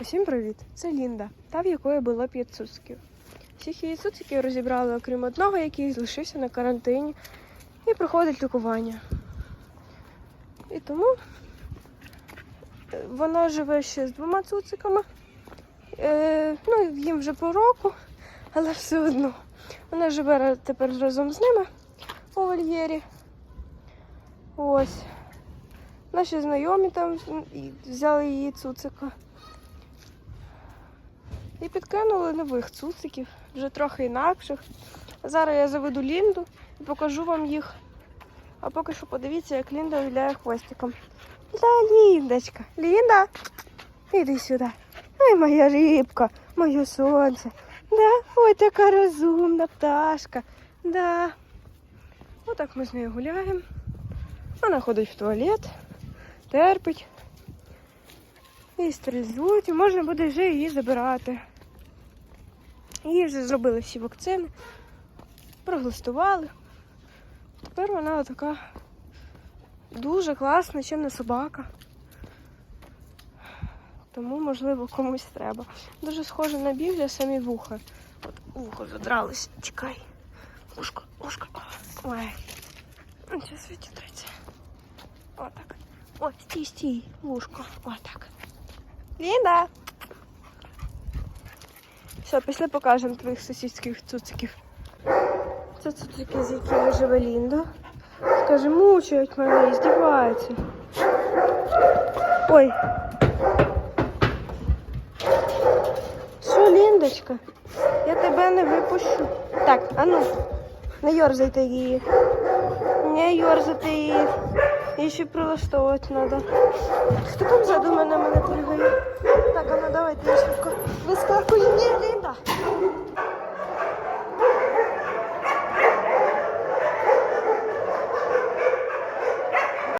Усім привіт! Це Лінда, та в якої було п'ять цуциків. Всіх її цуциків розібрали, окрім одного, який залишився на карантині і проходить лікування. І тому е, вона живе ще з двома цуциками. Е, ну, їм вже по року, але все одно. Вона живе тепер разом з ними у вольєрі. Ось. Наші знайомі там взяли її цуцика. І підкинули нових цуциків, вже трохи інакших. Зараз я заведу Лінду і покажу вам їх. А поки що подивіться, як Лінда виляє хвостиком. Да, Ліндочка, Лінда, іди сюди. Ой, моя рибка, моє сонце. Да, ой, така розумна пташка. Да. Отак ми з нею гуляємо. Вона ходить в туалет, терпить. І стерилізують, і можна буде вже її забирати. Їй вже зробили всі вакцини, проглистували. Тепер вона така дуже класна, чимна собака. Тому, можливо, комусь треба. Дуже схоже на бігля самі вуха. От вухо задралось. Чекай. Ушко, ушко. Ой. Зараз відтреться. Отак. О, стій, стій, вушко. Отак. Ліна! Все, після покажемо твоїх сусідських цуциків. Це цуцики, з якими живе Лінда. Скаже, мучають мене і здіваються. Ой. Що, Ліндочка? Я тебе не випущу. Так, а ну, не йорзайте її. Не йорзати її. Її ще прилаштовувати треба. Хто там ззаду мене мене пригає?